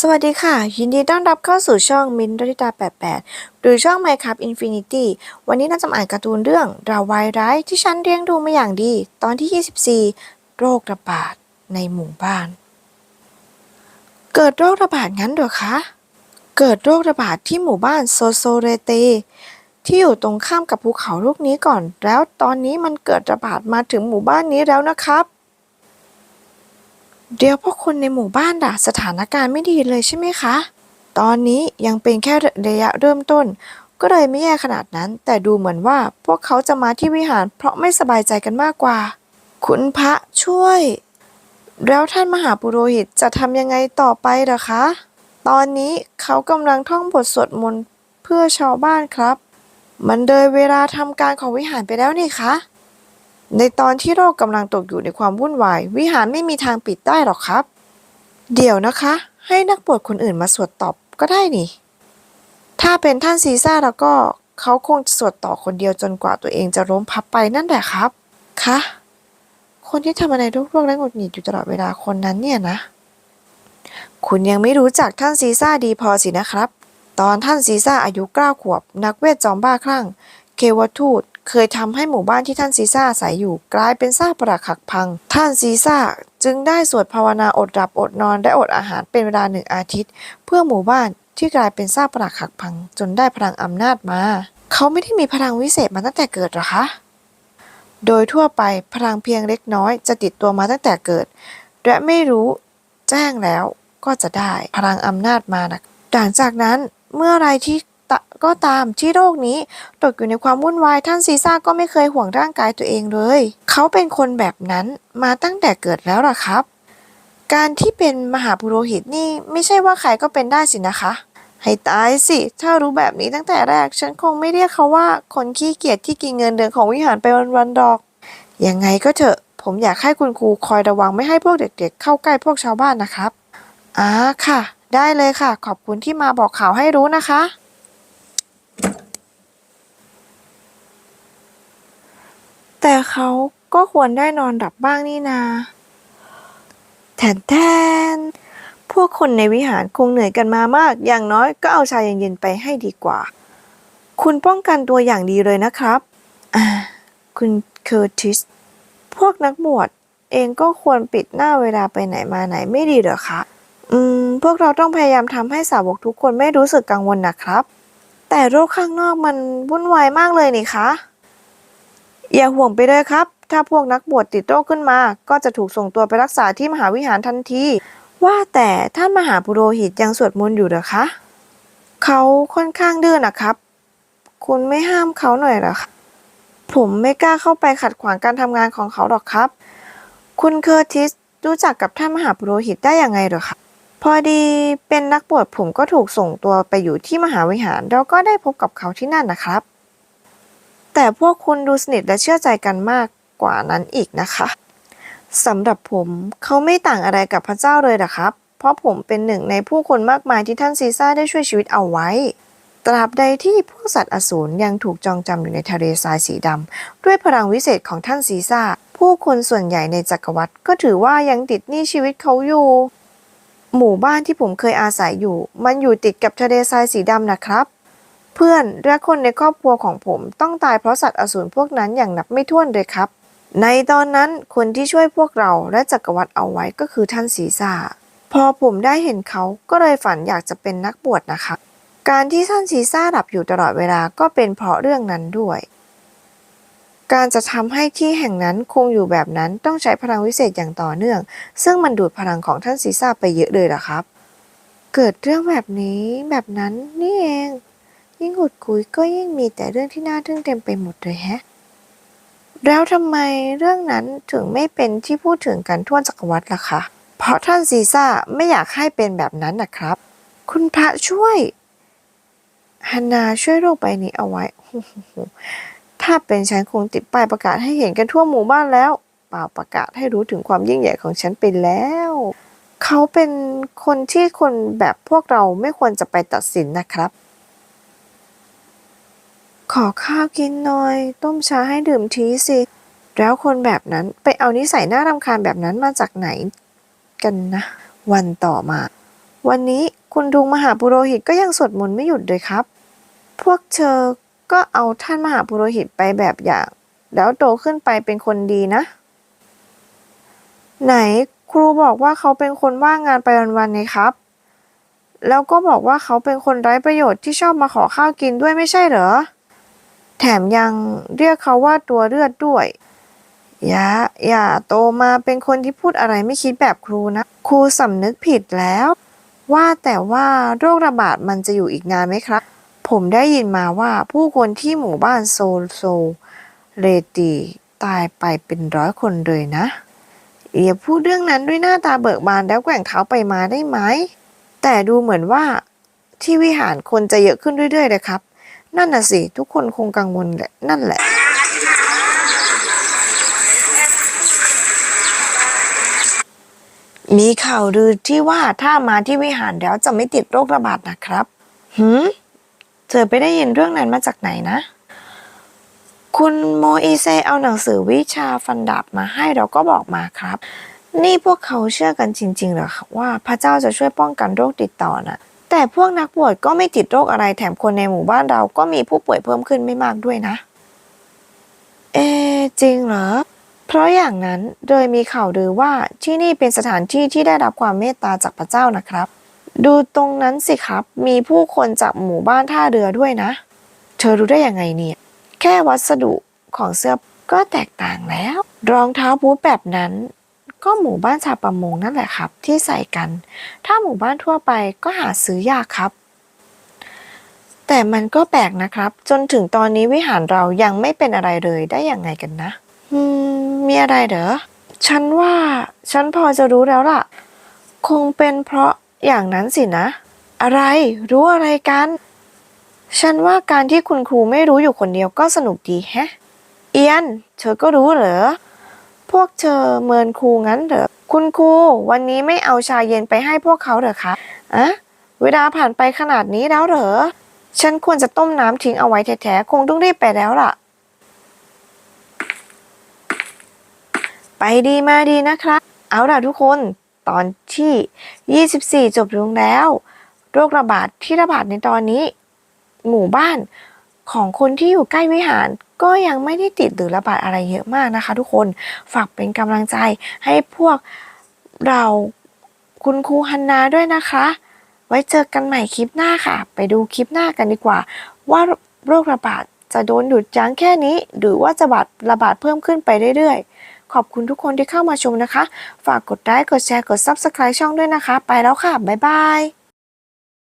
สวัสดีค่ะ ยินดีต้อนรับเข้าสู่ช่องมินดริตา 88 หรือช่อง Minecraft Infinity วันนี้น่าจะมาอ่านการ์ตูนเรื่องราววายร้ายที่ฉันเลี้ยงดูมาอย่างดี ตอนที่ 24 โรคระบาดในหมู่บ้าน เกิดโรคระบาดงั้นเหรอคะ เกิดโรคระบาดที่หมู่บ้านโซโซเรเต ที่อยู่ตรงข้ามกับภูเขาลูกนี้ก่อน แล้วตอนนี้มันเกิดระบาดมาถึงหมู่บ้านนี้แล้วนะครับ เดี๋ยวพวกคุณในหมู่บ้านด่ะสถานการณ์ไม่ดีเลยใช่ไหมคะ ตอนนี้ยังเป็นแค่ระยะเริ่มต้น ก็เลยไม่แย่ขนาดนั้น แต่ดูเหมือนว่าพวกเขาจะมาที่วิหารเพราะไม่สบายใจกันมากกว่า คุณพระช่วย แล้วท่านมหาปุโรหิตจะทำยังไงต่อไปเหรอคะ ตอนนี้เขากำลังท่องบทสวดมนต์เพื่อชาวบ้านครับ มันเลยเวลาทำการของวิหารไปแล้วนี่คะ ในตอนที่โลกกำลังตกอยู่ในความวุ่นวาย วิหารไม่มีทางปิดได้หรอกครับ เดี๋ยวนะคะ ให้นักบวชคนอื่นมาสวดตอบก็ได้นี่ ถ้าเป็นท่านซีซ่าแล้วก็เขาคงจะสวดต่อคนเดียวจนกว่าตัวเองจะล้มพับไปนั่นแหละครับ คะ คนที่ทำอะไรรวกๆและหงุดหงิดอยู่ตลอดเวลาคนนั้นเนี่ยนะ คุณยังไม่รู้จักท่านซีซ่าดีพอสินะครับ ตอนท่านซีซ่าอายุเก้าขวบ นักเวทจอมบ้าคลั่ง เควทูต เคยทำให้หมู่บ้านที่ท่านซีซ่าอาศัยอยู่กลายเป็นซากปรักหักพัง ท่านซีซ่าจึงได้สวดภาวนาอดหลับอดนอนและอดอาหารเป็นเวลาหนึ่งอาทิตย์ เพื่อหมู่บ้านที่กลายเป็นซากปรักหักพัง จนได้พลังอำนาจมา เขาไม่ได้มีพลังวิเศษมาตั้งแต่เกิดหรอคะ โดยทั่วไปพลังเพียงเล็กน้อยจะติดตัวมาตั้งแต่เกิด และไม่รู้แจ้งแล้วก็จะได้พลังอำนาจมานะหลังจากนั้นเมื่อไรที่ ก็ตามที่โลกนี้ตกอยู่ในความวุ่นวายท่านซีซ่าก็ไม่เคยห่วงร่างกายตัวเองเลย เขาเป็นคนแบบนั้นมาตั้งแต่เกิดแล้วล่ะครับ การที่เป็นมหาปุโรหิตนี่ไม่ใช่ว่าใครก็เป็นได้สินะคะ ให้ตายสิ ถ้ารู้แบบนี้ตั้งแต่แรก ฉันคงไม่เรียกเขาว่าคนขี้เกียจที่กินเงินเดือนของวิหารไปวันๆดอก ยังไงก็เถอะ ผมอยากให้คุณครูคอยระวังไม่ให้พวกเด็กๆเข้าใกล้พวกชาวบ้านนะครับอ่าค่ะ ได้เลยค่ะ ขอบคุณที่มาบอกข่าวให้รู้นะคะ แต่เขาก็ควรได้นอนหลับบ้างนี่นา แทนแทน พวกคนในวิหารคงเหนื่อยกันมามาก อย่างน้อยก็เอาชาเย็นๆไปให้ดีกว่า คุณป้องกันตัวอย่างดีเลยนะครับ คุณเคอร์ติส พวกนักบวชเองก็ควรปิดหน้าเวลาไปไหนมาไหนไม่ดีเหรอคะ อืม พวกเราต้องพยายามทำให้สาวกทุกคนไม่รู้สึกกังวลนะครับ แต่โรคข้างนอกมันวุ่นวายมากเลยนี่คะ อย่าห่วงไปเลยครับ ถ้าพวกนักบวชติดโรคขึ้นมา ก็จะถูกส่งตัวไปรักษาที่มหาวิหารทันที ว่าแต่ท่านมหาปุโรหิตยังสวดมนต์อยู่หรอคะ เขาค่อนข้างดื้อนะครับ คุณไม่ห้ามเขาหน่อยหรอคะผมไม่กล้าเข้าไปขัดขวางการทำงานของเขาหรอกครับ คุณเคอร์ติสรู้จักกับท่านมหาปุโรหิตได้ยังไงหรอคะพอดีเป็นนักบวชผมก็ถูกส่งตัวไปอยู่ที่มหาวิหาร แล้วก็ได้พบกับเขาที่นั่นนะครับ แต่พวกคุณดูสนิทและเชื่อใจกันมากกว่านั้นอีกนะคะสำหรับผมเขาไม่ต่างอะไรกับพระเจ้าเลยนะครับ เพราะผมเป็นหนึ่งในผู้คนมากมายที่ท่านซีซ่าได้ช่วยชีวิตเอาไว้ ตราบใดที่พวกสัตว์อสูรยังถูกจองจำอยู่ในทะเลทรายสีดำด้วยพลังวิเศษของท่านซีซ่า ผู้คนส่วนใหญ่ในจักรวรรดิก็ถือว่ายังติดหนี้ชีวิตเขาอยู่ หมู่บ้านที่ผมเคยอาศัยอยู่ มันอยู่ติดกับทะเลทรายสีดำนะครับ เพื่อนและคนในครอบครัวของผมต้องตายเพราะสัตว์อสูรพวกนั้นอย่างนับไม่ถ้วนเลยครับ ในตอนนั้นคนที่ช่วยพวกเราและจักรวรรดิเอาไว้ก็คือท่านศีซ่าพอผมได้เห็นเขาก็เลยฝันอยากจะเป็นนักบวชนะคะ การที่ท่านศีซ่าหลับอยู่ตลอดเวลาก็เป็นเพราะเรื่องนั้นด้วย การจะทำให้ที่แห่งนั้นคงอยู่แบบนั้นต้องใช้พลังวิเศษอย่างต่อเนื่อง ซึ่งมันดูดพลังของท่านศีซ่าไปเยอะเลยล่ะครับ เกิดเรื่องแบบนี้แบบนั้นนี่เอง ยิ่งขุดคุยก็ยิ่งมีแต่เรื่องที่น่าทึ่งเต็มไปหมดเลยแฮะ แล้วทำไมเรื่องนั้นถึงไม่เป็นที่พูดถึงกันทั่วจักรวรรดิล่ะคะ เพราะท่านซีซ่าไม่อยากให้เป็นแบบนั้นนะครับ คุณพระช่วยฮันนาช่วยโลกใบนี้เอาไว้ ถ้าเป็นฉันคงติดป้ายประกาศให้เห็นกันทั่วหมู่บ้านแล้ว เปล่าประกาศให้รู้ถึงความยิ่งใหญ่ของฉันไปแล้ว เขาเป็นคนที่คนแบบพวกเราไม่ควรจะไปตัดสินนะครับ ขอข้าวกินหน่อย ต้มชาให้ดื่มทีสิ แล้วคนแบบนั้นไปเอานิสัยน่ารำคาญแบบนั้นมาจากไหนกันนะ วันต่อมา วันนี้คุณลุงมหาปุโรหิตก็ยังสวดมนต์ไม่หยุดเลยครับ พวกเธอก็เอาท่านมหาปุโรหิตไปแบบอย่าง แล้วโตขึ้นไปเป็นคนดีนะ ไหนครูบอกว่าเขาเป็นคนว่างงานไปวันๆไงครับ แล้วก็บอกว่าเขาเป็นคนไร้ประโยชน์ที่ชอบมาขอข้าวกินด้วยไม่ใช่เหรอ ถมยังเรียกเขาว่าตัวเลือดด้วยอย่าอย่าโตมาเป็นคนที่พูดอะไรไม่คิดแบบครูนะ ครูสำนึกผิดแล้ว ว่าแต่ว่าโรคระบาดมันจะอยู่อีกนานไหมครับ ผมได้ยินมาว่าผู้คนที่หมู่บ้านโซลโซเลตีตายไปเป็นร้อยคนเลยนะอย่าพูดเรื่องนั้นด้วยหน้าตาเบิกบานแล้วแกว่งเท้าไปมาได้ไหม แต่ดูเหมือนว่าที่วิหารคนจะเยอะขึ้นเรื่อยๆเลยครับ นั่นน่ะสิ ทุกคนคงกังวลแหละ นั่นแหละ มีข่าวลือที่ว่าถ้ามาที่วิหารแล้วจะไม่ติดโรคระบาดนะครับหืมเธอไปได้ยินเรื่องนั้นมาจากไหนนะ คุณโมอีเซเอาหนังสือวิชาฟันดาบมาให้เราก็บอกมาครับ นี่พวกเขาเชื่อกันจริงๆเหรอครับว่าพระเจ้าจะช่วยป้องกันโรคติดต่อนะ แต่พวกนักบวชก็ไม่ติดโรคอะไรแถมคนในหมู่บ้านเราก็มีผู้ป่วยเพิ่มขึ้นไม่มากด้วยนะ เอ จริงเหรอ เพราะอย่างนั้นโดยมีข่าวลือว่าที่นี่เป็นสถานที่ที่ได้รับความเมตตาจากพระเจ้านะครับ ดูตรงนั้นสิครับ มีผู้คนจากหมู่บ้านท่าเรือด้วยนะ เธอรู้ได้ยังไงเนี่ย แค่วัสดุของเสื้อก็แตกต่างแล้ว รองเท้าบูทแบบนั้น ก็หมู่บ้านชาวประมงนั่นแหละครับ ที่ใส่กัน ถ้าหมู่บ้านทั่วไปก็หาซื้อยากครับ แต่มันก็แปลกนะครับ จนถึงตอนนี้วิหารเรายังไม่เป็นอะไรเลยได้อยังไงกันนะอืมมีอะไรเหรอฉันว่า ฉันพอจะรู้แล้วล่ะ คงเป็นเพราะอย่างนั้นสินะ อะไรรู้อะไรกัน ฉันว่าการที่คุณครูไม่รู้อยู่คนเดียวก็สนุกดีแฮะ เอียน เธอก็รู้เหรอ วกเธอเมินครูงั้นเหรอคุณครูวันนี้ไม่เอาชาเย็นไปให้พวกเขาเหรอคะอะเวลาผ่านไปขนาดนี้แล้วเหรอ ฉันควรจะต้มน้ำทิ้งเอาไว้แท้ๆคงต้องรีบไปแล้วล่ะ ไปดีมาดีนะครับ เอาล่ะทุกคน ตอนที่ 24 จบลงแล้ว โรคระบาดที่ระบาดในตอนนี้ หมู่บ้าน ของคนที่อยู่ใกล้วิหารก็ยังไม่ได้ติดหรือระบาดอะไรเยอะมากนะคะ ทุกคนฝากเป็นกำลังใจให้พวกเราคุณครูฮันนาด้วยนะคะ ไว้เจอกันใหม่คลิปหน้าค่ะ ไปดูคลิปหน้ากันดีกว่า ว่าโรคระบาดจะโดนหยุดยั้งแค่นี้ หรือว่าจะบาดระบาดเพิ่มขึ้นไปเรื่อยๆ ขอบคุณทุกคนที่เข้ามาชมนะคะ ฝากกดไลค์กดแชร์กด Subscribe ช่องด้วยนะคะ ไปแล้วค่ะ บ๊ายบาย